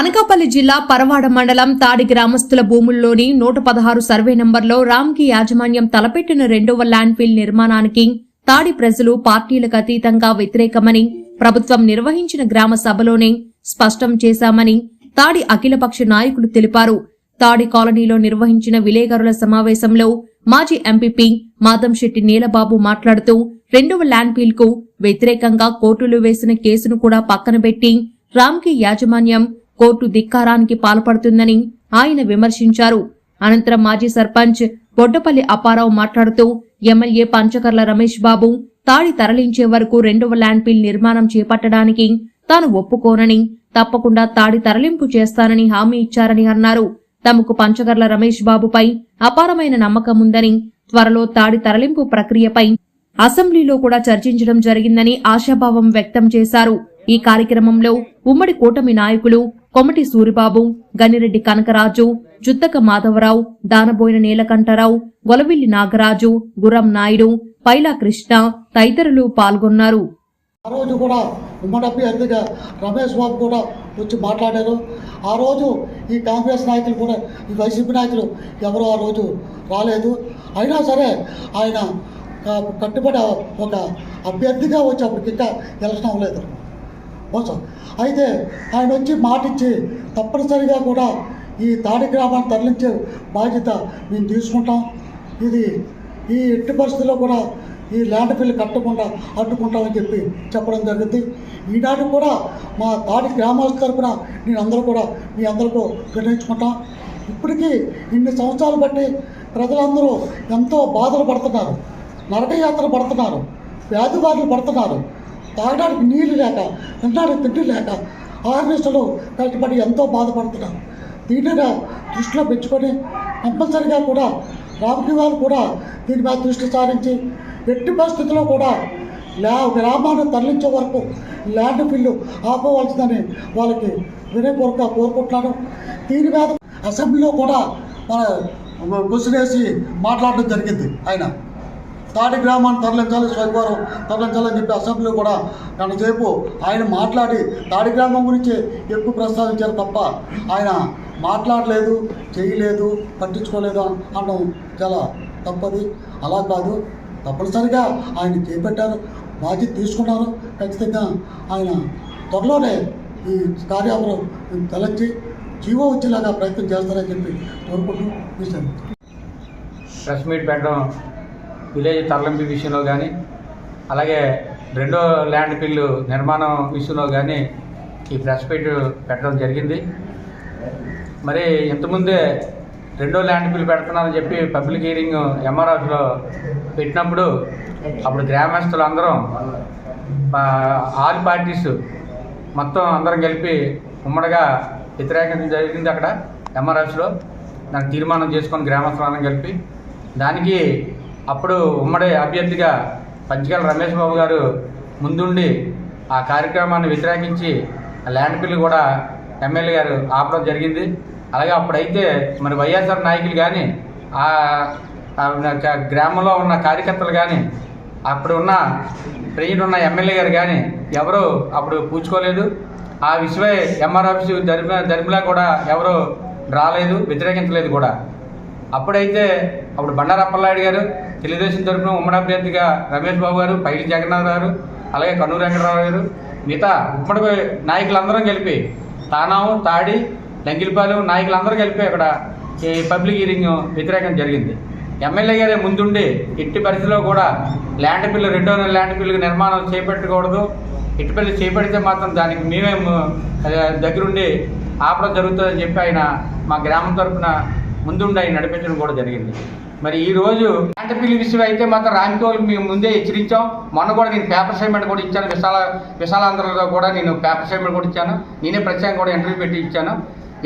అనకాపల్లి జిల్లా పరవాడ మండలం తాడి గ్రామస్తుల భూముల్లోని నూట పదహారు సర్వే నంబర్లో రామ్కి యాజమాన్యం తలపెట్టిన రెండవ ల్యాండ్ నిర్మాణానికి తాడి ప్రజలు పార్టీలకు అతీతంగా వ్యతిరేకమని ప్రభుత్వం నిర్వహించిన గ్రామ సభలోనే స్పష్టం చేశామని తాడి అఖిలపక్ష నాయకులు తెలిపారు. తాడి కాలనీలో నిర్వహించిన విలేకరుల సమావేశంలో మాజీ ఎంపీపీ మాదంశెట్టి నీలబాబు మాట్లాడుతూ రెండవ ల్యాండ్ఫీల్కు కు వ్యతిరేకంగా కోర్టులు వేసిన కేసును కూడా పక్కన పెట్టి రామ్కి యాజమాన్యం కోర్టు ధిక్కారానికి పాల్పడుతుందని ఆయన విమర్శించారు. అనంతరం మాజీ సర్పంచ్ బొడ్డపల్లి అప్పారావు మాట్లాడుతూ ఎమ్మెల్యే పంచకర్ల రమేష్ బాబు తాడి తరలించే వరకు రెండవ ల్యాండ్ బిల్ నిర్మాణం చేపట్టడానికి తాను ఒప్పుకోనని తప్పకుండా తాడి తరలింపు చేస్తానని హామీ ఇచ్చారని అన్నారు. తమకు పంచగర్ల రమేష్ బాబుపై అపారమైన నమ్మకం ఉందని త్వరలో తాడి తరలింపు ప్రక్రియపై అసెంబ్లీలో కూడా చర్చించడం జరిగిందని ఆశాభావం వ్యక్తం చేశారు. ఈ కార్యక్రమంలో ఉమ్మడి కూటమి నాయకులు కొమటి సూరిబాబు గనిరెడ్డి కనకరాజు జుత్తక మాధవరావు దానబోయిన నీలకంఠరావు గొలవిల్లి నాగరాజు గురం నాయుడు పైలా కృష్ణ తదితరులు పాల్గొన్నారు. ఆ రోజు కూడా ఉమ్మడి అభ్యర్థిగా రమేష్ బాబు కూడా వచ్చి మాట్లాడారు. ఆ రోజు ఈ కాంగ్రెస్ నాయకులు కూడా ఈ వైసీపీ నాయకులు ఎవరు ఆ రోజు రాలేదు. అయినా సరే ఆయన కట్టుబడి ఒక అభ్యర్థిగా వచ్చి అప్పటికి ఇంకా ఎలక్షన్ అవ్వలేదు. కోసం అయితే ఆయన వచ్చి మాటిచ్చి తప్పనిసరిగా కూడా ఈ తాడి గ్రామాన్ని తరలించే బాధ్యత మేము తీసుకుంటాం. ఇది ఈ ఎట్టి పరిస్థితుల్లో కూడా ఈ ల్యాండ్ బిల్లు కట్టకుండా అడ్డుకుంటామని చెప్పి చెప్పడం జరిగింది. ఈనాడు కూడా మా తాడి గ్రామస్తుల తరపున నేను అందరూ కూడా మీ అందరికీ వినియోగించుకుంటాం ఇప్పటికీ ఇన్ని సంవత్సరాలు బట్టి ప్రజలందరూ ఎంతో బాధలు పడుతున్నారు. నరకయాత్రలు పడుతున్నారు. వ్యాధి బాధలు పడుతున్నారు. తాగడానికి నీళ్ళు లేక తినడానికి తిండి లేక ఆర్నిస్టులు కష్టపడి ఎంతో బాధపడుతున్నారు. దీనిగా దృష్టిలో పెంచుకొని కంపల్సరిగా కూడా రామకి కూడా దీని మీద దృష్టి సారించి ఎట్టి పరిస్థితుల్లో కూడా ల్యా గ్రామాన్ని తరలించే వరకు ల్యాండ్ బిల్లు ఆపవలసిందని వాళ్ళకి వినయపూర్వక కోరుకుంటున్నాను. దీని మీద అసెంబ్లీలో కూడా మన గుసిరేసి మాట్లాడడం జరిగింది ఆయన. తాడి గ్రామాన్ని తరలించాలి స్వయంవారం తరలించాలని చెప్పి అసెంబ్లీలో కూడా గంటసేపు ఆయన మాట్లాడి తాడి గ్రామం గురించి ఎక్కువ ప్రస్తావించారు తప్ప ఆయన మాట్లాడలేదు చేయలేదు పట్టించుకోలేదు అనడం చాలా తప్పది. అలా కాదు తప్పనిసరిగా ఆయన చేపట్టారు బాధ్యత తీసుకున్నారు. ఖచ్చితంగా ఆయన త్వరలోనే ఈ కార్యాలయం తలెత్తి జీవో వచ్చేలాగా ప్రయత్నం చేస్తారని చెప్పి కోరుకుంటూ ప్రెస్ మీట్ పెట్టడం విలేజ్ తరలింపు విషయంలో కానీ అలాగే రెండో ల్యాండ్ బిల్లు నిర్మాణం విషయంలో కానీ ఈ ప్రెస్ మీట్ పెట్టడం జరిగింది. మరి ఇంతకుముందే రెండో ల్యాండ్ బిల్ పెడుతున్నారని చెప్పి పబ్లిక్ హీరింగ్ ఎంఆర్ఎఫ్లో పెట్టినప్పుడు అప్పుడు గ్రామస్తులు అందరం ఆల్ పార్టీస్ మొత్తం అందరం కలిపి ఉమ్మడిగా వ్యతిరేకం జరిగింది అక్కడ ఎంఆర్ఎఫ్లో దానికి తీర్మానం చేసుకొని గ్రామస్తులందరం కలిపి దానికి అప్పుడు ఉమ్మడి అభ్యర్థిగా పంచకాల రమేష్ బాబు గారు ముందుండి ఆ కార్యక్రమాన్ని వ్యతిరేకించి ఆ ల్యాండ్ బిల్లు కూడా ఎమ్మెల్యే గారు ఆపడం జరిగింది. అలాగే అప్పుడైతే మరి వైఎస్ఆర్ నాయకులు కానీ ఆ గ్రామంలో ఉన్న కార్యకర్తలు కానీ అప్పుడు ఉన్న ప్రెసిడెంట్ ఉన్న ఎమ్మెల్యే గారు కానీ ఎవరు అప్పుడు పూచుకోలేదు ఆ విషయమై ఎంఆర్ ఆఫీసు ధర్మ ధర్మిలా కూడా ఎవరు రాలేదు వ్యతిరేకించలేదు కూడా. అప్పుడైతే అప్పుడు బండారప్పలనాయుడు గారు తెలుగుదేశం తరఫున ఉమ్మడి అభ్యర్థిగా రమేష్ బాబు గారు పైలి జగన్నాథ్ గారు అలాగే కన్నూరు వెంకటరావు గారు మిగతా ఉమ్మడి నాయకులందరం కలిపి తానాము తాడి లంకిలిపాలెం నాయకులందరూ కలిపి అక్కడ ఈ పబ్లిక్ హీరింగ్ వ్యతిరేకం జరిగింది. ఎమ్మెల్యే గారే ముందుండి ఎట్టి పరిస్థితిలో కూడా ల్యాండ్ బిల్లు రెండో ల్యాండ్ బిల్లు నిర్మాణం చేపట్టకూడదు. ఎట్టి పరిస్థితి చేపడితే మాత్రం దానికి మేమే దగ్గరుండి ఆపడం జరుగుతుందని చెప్పి ఆయన మా గ్రామం తరఫున ముందుండి ఆయన నడిపించడం కూడా జరిగింది. మరి ఈ రోజు ల్యాండ్ బిల్లు విషయం అయితే మాత్రం రాంకోలు మేము ముందే హెచ్చరించాం. మొన్న కూడా నేను పేపర్ సైమెంట్ కూడా ఇచ్చాను. విశాల విశాలాంధ్రలో కూడా నేను పేపర్ సైమెంట్ కూడా ఇచ్చాను. నేనే ప్రత్యేకంగా కూడా ఇంటర్వ్యూ పెట్టి ఇచ్చాను.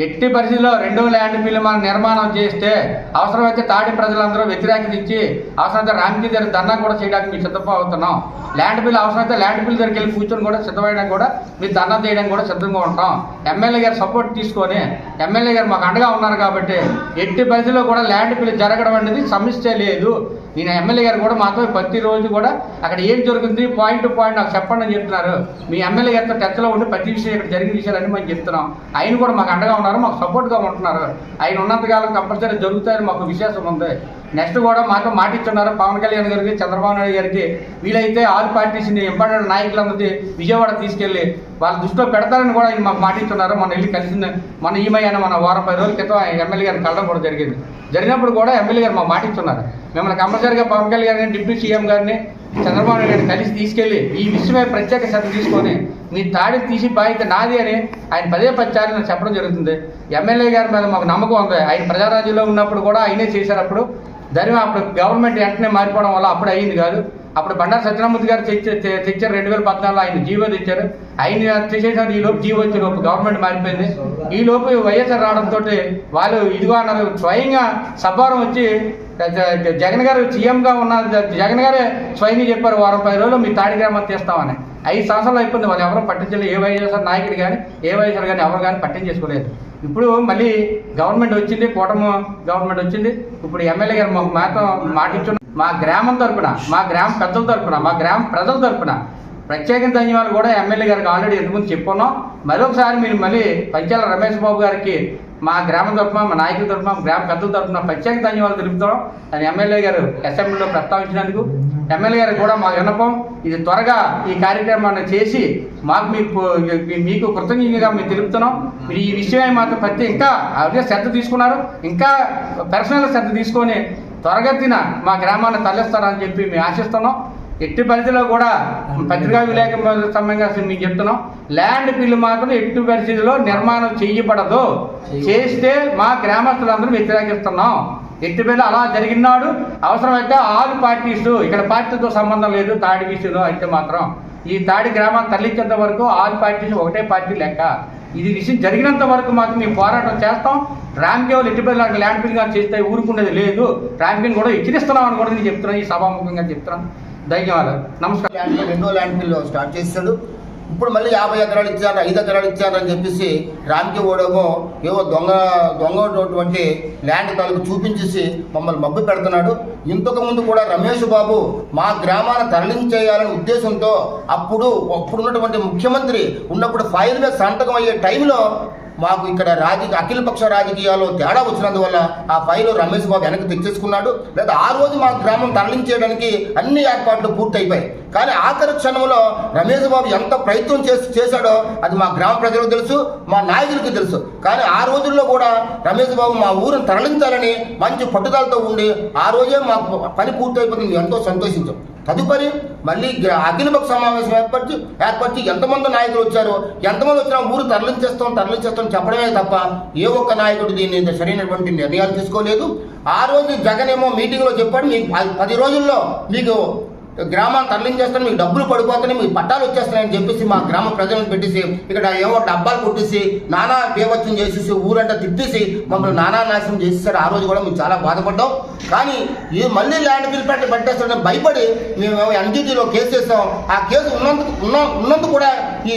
ఎట్టి పరిస్థితిలో రెండో ల్యాండ్ బిల్లు మనం నిర్మాణం చేస్తే అవసరమైతే తాడి ప్రజలందరూ వ్యతిరేకించి అవసరమైతే రామ్కి దగ్గర ధర్నా కూడా చేయడానికి మీకు సిద్ధం అవుతున్నాం. ల్యాండ్ బిల్ అవసరమైతే ల్యాండ్ బిల్ దగ్గరికి వెళ్ళి కూర్చొని కూడా సిద్ధమయ్యడం కూడా మీరు ధర్నా చేయడానికి కూడా సిద్ధంగా ఉంటాం. ఎమ్మెల్యే గారు సపోర్ట్ తీసుకొని ఎమ్మెల్యే గారు మాకు అండగా ఉన్నారు కాబట్టి ఎట్టి పరిస్థితిలో కూడా ల్యాండ్ బిల్ జరగడం అనేది సమస్య లేదు. ఈయన ఎమ్మెల్యే గారు కూడా మాతో ప్రతిరోజు కూడా అక్కడ ఏం జరుగుతుంది? పాయింట్ టు పాయింట్ నాకు చెప్పండి అని చెప్తున్నారు. మీ ఎమ్మెల్యే గారితో టచ్లో ఉండి ప్రతి విషయం ఇక్కడ జరిగిన విషయాలన్నీ మేము చెప్తున్నాం. ఆయన కూడా మాకు అండగా ఉన్నారు మాకు సపోర్ట్గా ఉంటున్నారు. ఆయన ఉన్నంతకాలం కంపల్సరీ జరుగుతాయని మాకు విశ్వాసం ఉంది. నెక్స్ట్ కూడా మాతో మాటిస్తున్నారు పవన్ కళ్యాణ్ గారికి చంద్రబాబు నాయుడు గారికి. వీలైతే ఆల్ పార్టీస్ని ఇంపార్టెంట్ నాయకులందరినీ విజయవాడ తీసుకెళ్ళి వాళ్ళ దృష్టిలో పెడతారని కూడా ఆయన మాకు మాటిస్తున్నారు మన వెళ్ళి కలిసింది మన ఈమయ్యాన మన వారం పది రోజుల క్రితం ఆయన ఎమ్మెల్యే గారిని కలడం కూడా జరిగింది. జరిగినప్పుడు కూడా ఎమ్మెల్యే గారు మాకు మాటిస్తున్నారు మిమ్మల్ని కంపల్సరిగా పవన్ కళ్యాణ్ గారిని డిప్యూటీ సీఎం గారిని చంద్రబాబు నాయుడు గారిని కలిసి తీసుకెళ్ళి ఈ విషయమే ప్రత్యేక శ్రద్ధ తీసుకొని మీ తాడి తీసి బాధ్యత నాది అని ఆయన పదే పచ్చారి చెప్పడం జరుగుతుంది. ఎమ్మెల్యే గారి మీద మాకు నమ్మకం ఉంది. ఆయన ప్రజారాజ్యంలో ఉన్నప్పుడు కూడా ఆయనే చేశారు అప్పుడు. ధైర్యం అప్పుడు గవర్నమెంట్ వెంటనే మారిపోవడం వల్ల అప్పుడు అయ్యింది కాదు. అప్పుడు బండారు సత్యనామూర్తి గారు తెచ్చారు రెండు వేల పద్నాలుగులో ఆయన జీవో తెచ్చారు. ఆయన తెచ్చేసారు ఈ లోపు జీవో వచ్చే లోపు గవర్నమెంట్ మారిపోయింది. ఈ లోపు వైఎస్ఆర్ రావడంతో వాళ్ళు ఇదిగో అన్నారు స్వయంగా సభారం వచ్చి జగన్ గారు సీఎంగా ఉన్న జగన్ గారే స్వయంగా చెప్పారు వారం పది రోజులు మీ తాడి గ్రామం తీస్తామని. ఐదు సంవత్సరాలు అయిపోయింది వాళ్ళు ఎవరు పట్టించలేదు ఏ వైఎస్ఆర్ నాయకుడు కానీ ఏ వైఎస్ఆర్ కానీ ఎవరు కానీ పట్టించేసుకోలేదు. ఇప్పుడు మళ్ళీ గవర్నమెంట్ వచ్చింది కూటమి గవర్నమెంట్ వచ్చింది. ఇప్పుడు ఎమ్మెల్యే గారు మాకు మాట మాటిచ్చున్న మా గ్రామం తరపున మా గ్రామ పెద్దల తరపున మా గ్రామ ప్రజల తరపున ప్రత్యేక ధన్యవాదాలు కూడా ఎమ్మెల్యే గారికి ఆల్రెడీ ఎంతకుముందు చెప్పుకున్నాం. మరొకసారి మీరు మళ్ళీ పంచాల రమేష్ బాబు గారికి మా గ్రామం తరఫున మా నాయకుల తరఫున గ్రామ పెద్దల తరపున ప్రత్యేక ధన్యవాదాలు తెలుపుతాం అని ఎమ్మెల్యే గారు అసెంబ్లీలో ప్రస్తావించినందుకు ఎమ్మెల్యే గారికి కూడా మా విన్నపం ఇది త్వరగా ఈ కార్యక్రమాన్ని చేసి మాకు మీకు మీకు కృతజ్ఞతగా మేము తెలుపుతున్నాం. మీరు ఈ విషయమై మాత్రం ప్రతి ఇంకా అదే శ్రద్ధ తీసుకున్నారు. ఇంకా పర్సనల్ శ్రద్ధ తీసుకొని త్వరగతిన మా గ్రామాన్ని తరలిస్తారని చెప్పి మేము ఆశిస్తున్నాం. ఎట్టి పరిధిలో కూడా పత్రికా విలేకరుల సమయంగా మీకు చెప్తున్నాం. ల్యాండ్ బిల్లు మాత్రం ఎట్టి పరిస్థితిలో నిర్మాణం చేయబడదు. చేస్తే మా గ్రామస్తులందరూ వ్యతిరేకిస్తున్నాం. ఎట్టి అలా జరిగినాడు? అవసరమైతే ఆల్ పార్టీస్ ఇక్కడ పార్టీతో సంబంధం లేదు తాడి విషయంలో అయితే మాత్రం ఈ తాడి గ్రామాన్ని తరలించేంత వరకు ఆల్ పార్టీస్ ఒకటే పార్టీ లెక్క. ఇది విషయం జరిగినంత వరకు మాత్రం మేము పోరాటం చేస్తాం. రామ్కేవల్ ఎట్టిపల్లి లాంటి ల్యాండ్ బిల్ గారు చేస్తే ఊరుకునేది లేదు. రామ్కేని కూడా హెచ్చరిస్తున్నాం అని కూడా నేను చెప్తున్నాను ఈ సభాముఖంగా చెప్తున్నాను ధన్యవాదాలు. నమస్కారం. Land bill land bill start చేస్తాడు ఇప్పుడు మళ్ళీ యాభై ఎకరాలు ఇచ్చారు ఐదు ఎకరాలు ఇచ్చారు అని చెప్పేసి రామ్కి ఓడేమో ఏవో దొంగ దొంగ ఉన్నటువంటి ల్యాండ్ తాలూకు చూపించేసి మమ్మల్ని మబ్బు పెడుతున్నాడు. ఇంతకుముందు కూడా రమేష్ బాబు మా గ్రామాన్ని తరలించేయాలనే ఉద్దేశంతో అప్పుడు అప్పుడున్నటువంటి ముఖ్యమంత్రి ఉన్నప్పుడు ఫైల్ మీద సంతకం అయ్యే టైంలో మాకు ఇక్కడ రాజకీయ అఖిలపక్ష రాజకీయాల్లో తేడా వచ్చినందువల్ల ఆ ఫైల్ రమేష్ బాబు వెనక్కి తెచ్చేసుకున్నాడు. లేదా ఆ రోజు మా గ్రామం తరలించేయడానికి అన్ని ఏర్పాట్లు పూర్తయిపోయాయి. కానీ ఆఖరి క్షణంలో రమేష్ బాబు ఎంత ప్రయత్నం చేసి చేశాడో అది మా గ్రామ ప్రజలకు తెలుసు మా నాయకులకు తెలుసు. కానీ ఆ రోజుల్లో కూడా రమేష్ బాబు మా ఊరిని తరలించాలని మంచి పట్టుదలతో ఉండి ఆ రోజే మాకు పని పూర్తయిపోతుంది. ఎంతో సంతోషించాం. తదుపరి మళ్ళీ గ్ర- అఖిలపక్ష సమావేశం ఏర్పరిచి ఏర్పరిచి ఎంతమంది నాయకులు వచ్చారో ఎంతమంది వచ్చినా ఊరు తరలించేస్తాం తరలించేస్తాం చెప్పడమే తప్ప ఏ ఒక్క నాయకుడు దీన్ని సరైనటువంటి నిర్ణయాలు తీసుకోలేదు. ఆ రోజు జగన్ ఏమో మీటింగ్లో చెప్పాడు మీకు పది రోజుల్లో మీకు గ్రామాన్ని తరలించేస్తాను మీకు డబ్బులు పడిపోతున్నాయి మీకు పట్టాలు వచ్చేస్తాయని చెప్పేసి మా గ్రామ ప్రజలను పెట్టేసి ఇక్కడ ఏమో డబ్బాలు కొట్టేసి నానా బేవత్యం చేసేసి ఊరంతా తిప్పేసి మమ్మల్ని నానా నాశనం చేసేసారు. ఆ రోజు కూడా మేము చాలా బాధపడ్డాం. కానీ ఈ మళ్ళీ ల్యాండ్ బిల్ పెట్టి పట్టేస్తాడని భయపడి మేము ఎన్జీటీలో కేసు చేస్తాం ఆ కేసు ఉన్నందుకు ఉన్న ఉన్నందుకు కూడా ఈ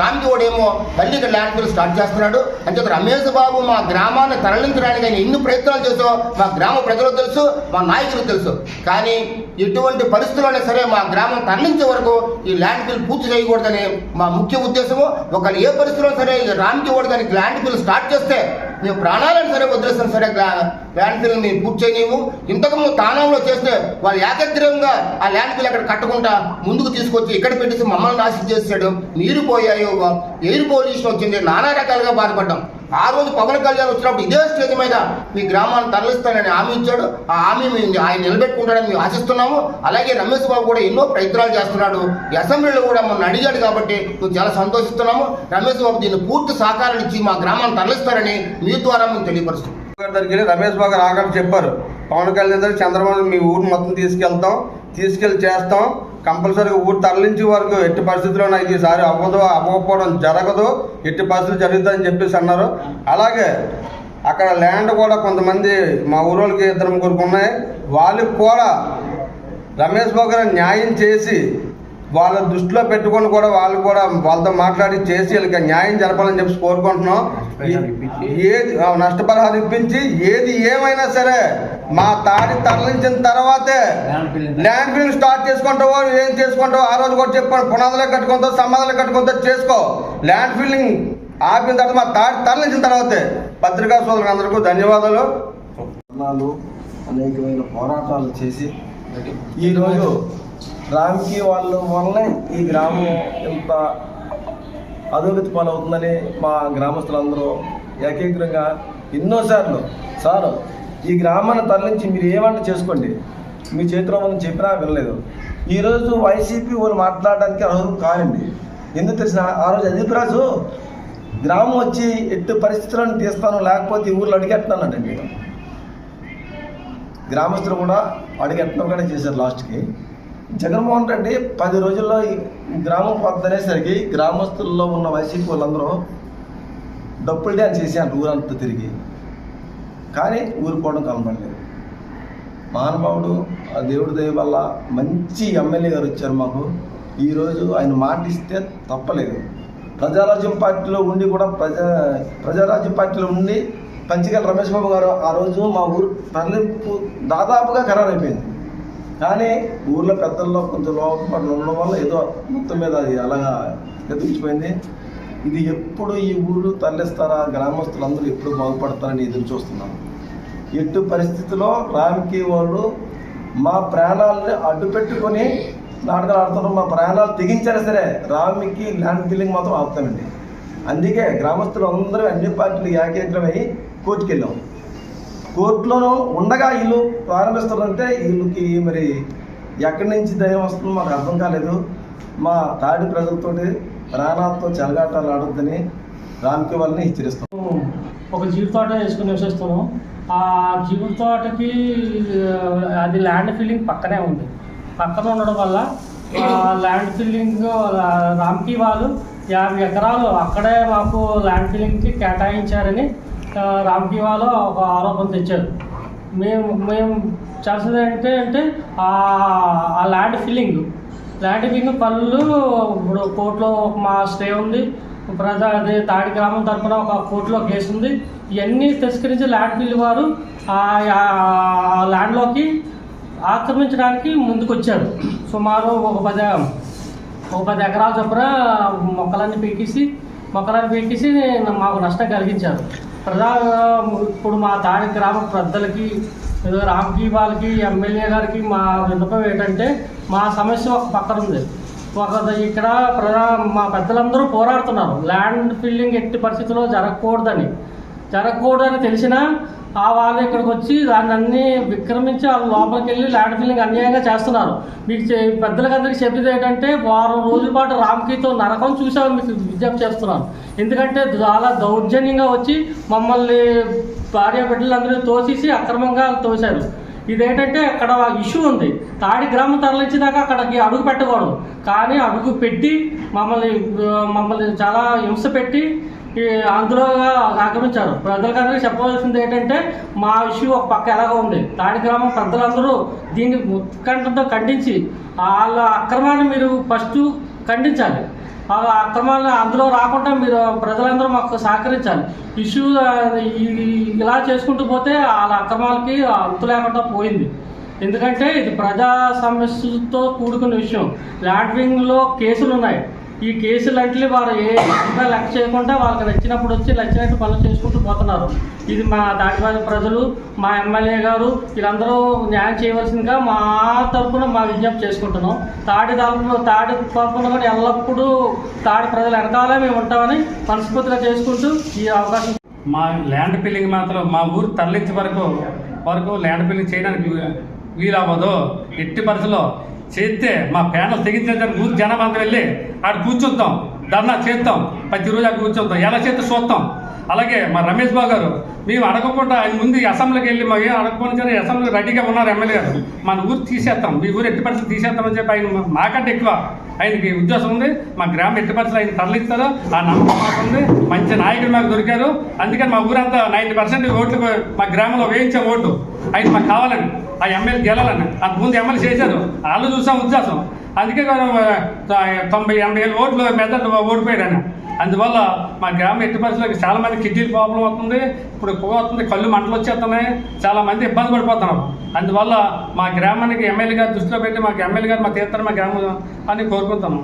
రామ్కి ఏమో మళ్ళీ ఇక్కడ ల్యాండ్ బిల్ స్టార్ట్ చేస్తున్నాడు. అంటే రమేష్ బాబు మా గ్రామాన్ని తరలించడానికి ఆయన ఎన్ని ప్రయత్నాలు చేసో మా గ్రామ ప్రజలకు తెలుసు మా నాయకులకు తెలుసు. కానీ ఎటువంటి పరిస్థితుల్లోనే సరే మా గ్రామం తరలించే వరకు ఈ ల్యాండ్ బిల్ పూర్తి చేయకూడదని మా ముఖ్య ఉద్దేశము. ఒకళ్ళు ఏ పరిస్థితిలో సరే ఈ రామ్కి ల్యాండ్ బిల్ స్టార్ట్ చేస్తే మేము ప్రాణాలను సరే వదిలేస్తాం సరే గ్లా- ల్యాండ్ బిల్ మేము పూర్తి చేయలేము ఇంతకుముందు తానంలో చేస్తే వాళ్ళు ఏకగ్రీవంగా ఆ ల్యాండ్ బిల్ అక్కడ కట్టకుండా ముందుకు తీసుకొచ్చి ఇక్కడ పెట్టేసి మమ్మల్ని నాశనం చేసాడు నీరు పోయాయో ఎయిర్ పొల్యూషన్ వచ్చింది నానా రకాలుగా బాధపడ్డాం. ఆ రోజు పవన్ కళ్యాణ్ వచ్చినప్పుడు ఇదే స్టేజ్ మీద మీ గ్రామాన్ని తరలిస్తానని హామీ ఇచ్చాడు. ఆ హామీ మేము ఆయన నిలబెట్టుకుంటాడని మేము ఆశిస్తున్నాము. అలాగే రమేష్ బాబు కూడా ఎన్నో ప్రయత్నాలు చేస్తున్నాడు. అసెంబ్లీలో కూడా మొన్న అడిగాడు కాబట్టి మేము చాలా సంతోషిస్తున్నాము. రమేష్ బాబు దీన్ని పూర్తి సహకారం ఇచ్చి మా గ్రామాన్ని తరలిస్తారని మీ ద్వారా మేము తెలియపరుస్తున్నాం. గారి రమేష్ బాబు గారు చెప్పారు. పవన్ కళ్యాణ్ దగ్గర చంద్రబాబు మీ ఊరు మొత్తం తీసుకెళ్తాం. తీసుకెళ్ళి చేస్తాం. కంపల్సరీగా ఊరు తరలించే వరకు ఎట్టి పరిస్థితుల్లో ఈసారి అవ్వదు అవ్వకపోవడం జరగదు ఎట్టి పరిస్థితులు జరుగుతుందని చెప్పేసి అన్నారు. అలాగే అక్కడ ల్యాండ్ కూడా కొంతమంది మా ఊరోళ్ళకి ఇద్దరు ముగ్గురు ఉన్నాయి వాళ్ళకి కూడా రమేష్ బాబు గారు న్యాయం చేసి వాళ్ళ దృష్టిలో పెట్టుకొని కూడా వాళ్ళు కూడా వాళ్ళతో మాట్లాడి చేసి వీళ్ళకి న్యాయం జరపాలని చెప్పి కోరుకుంటున్నాం. ఏది నష్టపరిహారం ఇప్పించి ఏది ఏమైనా సరే మా తాడి తరలించిన తర్వాతే ల్యాండ్ బిల్డింగ్ స్టార్ట్ చేసుకుంటావో ఏం చేసుకుంటావో ఆ రోజు కూడా చెప్పాను. పునాదులే కట్టుకుంటావు సమాధానాలు కట్టుకుంటావు చేసుకో. ల్యాండ్ బిల్డింగ్ ఆపిన తర్వాత మా తాడి తరలించిన తర్వాతే. పత్రికా సోదరులందరికీ ధన్యవాదాలు. అనేకమైన పోరాటాలు చేసి ఈరోజు రామ్కి వాళ్ళ వల్లనే ఈ గ్రామం ఇంత అధోగతి పాలవుతుందని మా గ్రామస్తులందరూ ఏకీకృతంగా ఎన్నోసార్లు సార్ ఈ గ్రామాన్ని తరలించి మీరు ఏమంటే చేసుకోండి? మీ చేతిలో ఉందని చెప్పినా వినలేదు. ఈరోజు వైసీపీ వాళ్ళు మాట్లాడడానికి అర్హులు కానండి ఎందుకు తెలిసిన ఆ రోజు అదీప్ గ్రామం వచ్చి ఎట్టి పరిస్థితులను తీస్తాను లేకపోతే ఈ ఊర్లో అడిగెట్టానంటే మీరు గ్రామస్తులు కూడా అడిగెట్టడం చేశారు లాస్ట్కి. జగన్మోహన్ రెడ్డి పది రోజుల్లో ఈ గ్రామం పొద్దనేసరికి గ్రామస్తుల్లో ఉన్న వైసీపీ వాళ్ళందరూ డప్పులు డ్యాన్స్ చేశాను ఊరంతా తిరిగి. కానీ ఊరుకోవడం కనపడలేదు మహానుభావుడు ఆ దేవుడి దయ వల్ల మంచి ఎమ్మెల్యే గారు వచ్చారు మాకు. ఈరోజు ఆయన మాట ఇస్తే తప్పలేదు. ప్రజారాజ్యం పార్టీలో ఉండి కూడా ప్రజా ప్రజారాజ్యం పార్టీలో ఉండి పంచగల రమేష్ బాబు గారు ఆ రోజు మా ఊరు తరలింపు దాదాపుగా ఖరారైపోయింది. అయిపోయింది కానీ ఊర్లో పెద్దల్లో కొంచెం లోపల ఉండడం వల్ల ఏదో మొత్తం మీద అది అలాగా గతించిపోయింది. ఇది ఎప్పుడు ఈ ఊరు తరలిస్తారా? గ్రామస్తులందరూ ఎప్పుడు బాగుపడతారని ఎదురు చూస్తున్నాం. ఎట్టు పరిస్థితిలో రామ్కి వాళ్ళు మా ప్రాణాలని అడ్డు పెట్టుకొని నాటకాలు ఆడుతున్నారు మా ప్రాణాలు తెగించారా సరే రామ్కి ల్యాండ్ బిల్లింగ్ మాత్రం ఆపుతామండి. అందుకే గ్రామస్తులు అందరూ అన్ని పార్టీలు ఏకీకృతమై కోర్టుకెళ్ళాం. కోర్టులోనూ ఉండగా వీళ్ళు ప్రారంభిస్తారంటే వీళ్ళకి మరి ఎక్కడి నుంచి దయం వస్తుందో మాకు అర్థం కాలేదు. మా తాడి ప్రజలతోటి ప్రాణాలతో చెలగాటాలు ఆడొద్దని రామ్కి వాళ్ళని హెచ్చరిస్తాం. ఒక జీడి తోట వేసుకుని నివసిస్తున్నాం. ఆ జీడి తోటకి అది ల్యాండ్ ఫిల్లింగ్ పక్కనే ఉంది. పక్కన ఉండడం వల్ల ఆ ల్యాండ్ ఫిల్లింగ్ రామ్కి వాళ్ళు యాభై ఎకరాలు అక్కడే మాకు ల్యాండ్ ఫిల్లింగ్కి కేటాయించారని రామ్కివాలో ఒక ఆరోపణ తెచ్చారు మేము మేము చేసేది అంటే అంటే ఆ- ల్యాండ్ ఫిల్లింగ్. ల్యాండ్ ఫిల్లింగ్ పనులు ఇప్పుడు కోర్టులో మా స్టే ఉంది. ప్రజా అదే తాడి గ్రామం తరపున ఒక కోర్టులో కేసు ఉంది. ఇవన్నీ తిరస్కరించి ల్యాండ్ బిల్ వారు ఆ ల్యాండ్లోకి ఆక్రమించడానికి ముందుకు వచ్చారు సుమారు ఒక పది ఒక పది ఎకరాల చొప్పున మొక్కలన్నీ పీకేసి మొక్కలన్నీ పీకేసి మాకు నష్టం కలిగించారు. ప్రజా ఇప్పుడు మా దాని గ్రామ పెద్దలకి రామ్కి వాళ్ళకి ఎమ్మెల్యే గారికి మా విన్నపం ఏంటంటే మా సమస్య ఒక పక్కన ఉంది. ఒక ఇక్కడ ప్రజా మా పెద్దలందరూ పోరాడుతున్నారు. ల్యాండ్ ఫిల్లింగ్ ఎట్టి పరిస్థితుల్లో జరగకూడదని. జరగకూడదని తెలిసినా ఆ వాళ్ళు ఇక్కడికి వచ్చి దాన్ని అన్ని విక్రమించి వాళ్ళ లోపలికి వెళ్ళి ల్యాండ్ ఫిల్లింగ్ అన్యాయంగా చేస్తున్నారు. మీకు పెద్దలకి అందరికీ చెప్పేది ఏంటంటే వారం రోజుల పాటు రామ్కీతో నరకం చూసాము మీకు విజ్ఞప్తి చేస్తున్నాను ఎందుకంటే చాలా దౌర్జన్యంగా వచ్చి మమ్మల్ని భార్య బిడ్డలందరూ తోసేసి అక్రమంగా తోశారు. ఇదేంటంటే అక్కడ ఇష్యూ ఉంది. తాడి గ్రామం తరలించినాక అక్కడికి అడుగు పెట్టకూడదు. కానీ అడుగు పెట్టి మమ్మల్ని మమ్మల్ని చాలా హింస పెట్టి అందులో ఆక్రమించారు. ప్రజలకందరికీ చెప్పవలసింది ఏంటంటే మా ఇష్యూ ఒక పక్క ఎలాగో ఉంది. దాని గ్రామం పెద్దలందరూ దీన్ని ఉత్కంఠతో ఖండించి వాళ్ళ అక్రమాన్ని మీరు ఫస్ట్ ఖండించాలి. ఆ అక్రమాలను అందులో రాకుండా మీరు ప్రజలందరూ మాకు సహకరించాలి. ఇష్యూ ఇలా చేసుకుంటూ పోతే వాళ్ళ అక్రమాలకి అంతు లేకుండా పోయింది. ఎందుకంటే ఇది ప్రజా సమస్యతో కూడుకున్న విషయం. ల్యాండ్ వింగ్లో కేసులు ఉన్నాయి ఈ కేసులన్నింటినీ వారు ఏ ఇంకా లెక్క చేయకుండా వాళ్ళకి నచ్చినప్పుడు వచ్చి నచ్చినట్టు పనులు చేసుకుంటూ పోతున్నారు. ఇది మా దాటివారి ప్రజలు మా ఎమ్మెల్యే గారు వీళ్ళందరూ న్యాయం చేయవలసిందిగా మా తరఫున మా విజ్ఞప్తి చేసుకుంటున్నాం. తాడి తరఫున తాడి తరఫున కూడా ఎల్లప్పుడూ తాడి ప్రజలు వెనకాలే మేము ఉంటామని మనస్ఫూర్తిగా చేసుకుంటూ ఈ అవకాశం మా ల్యాండ్ బిల్లింగ్ మాత్రం మా ఊరు తరలించే వరకు వరకు ల్యాండ్ బిల్లింగ్ చేయడానికి వీలవ్వదు. ఎట్టి పరిధిలో చేస్తే మా ప్యానల్ తెగించిన మూడు జనాభా అంతా వెళ్ళి ఆడ కూర్చుంటాం ధర్నా చేస్తాం ప్రతిరోజు అక్కడ కూర్చుంటాం ఎలా చేస్తే చూస్తాం. అలాగే మా రమేష్ బాబు గారు మేము అడగకుండా ఆయన ముందు అసెంబ్లీకి వెళ్ళి మాకు ఏం అడగకుండా సరే అసెంబ్లీ రెడీగా ఉన్నారు ఎమ్మెల్యే గారు. మన ఊరు తీసేస్తాం మీ ఊరు ఎట్టి పరిస్థితులు తీసేస్తామని చెప్పి ఆయన మాకంటే ఎక్కువ ఆయనకి ఉద్దేశం ఉంది. మా గ్రామం ఎట్టి పరిస్థితులు ఆయన తరలిస్తారు ఆ నమ్మకం మాకు ఉంది. మంచి నాయకులు మాకు దొరికారు. అందుకని మా ఊరంతా నైంటీ పర్సెంట్ ఓట్లు మా గ్రామంలో వేయించే ఓటు. ఆయన మాకు కావాలని ఆ ఎమ్మెల్యే గెలాలని అంత ముందు ఎమ్మెల్యే చేశారు. వాళ్ళు చూసాం ఉద్దేశం. అందుకే తొంభై ఎనభై వేలు ఓట్లు మెదడు ఓడిపోయాడు ఆయన. అందువల్ల మా గ్రామం ఎట్టి పరిస్థితులకు చాలా మంది కిడ్నీ ప్రాబ్లం అవుతుంది ఇప్పుడు పొగ వస్తుంది కళ్ళు మంటలు వచ్చేస్తున్నాయి చాలా మంది ఇబ్బంది పడిపోతున్నారు. అందువల్ల మా గ్రామానికి ఎమ్మెల్యే గారు దృష్టిలో పెట్టి మాకు ఎమ్మెల్యే గారు మా తీర్థం మా గ్రామం అని కోరుకుంటున్నాం.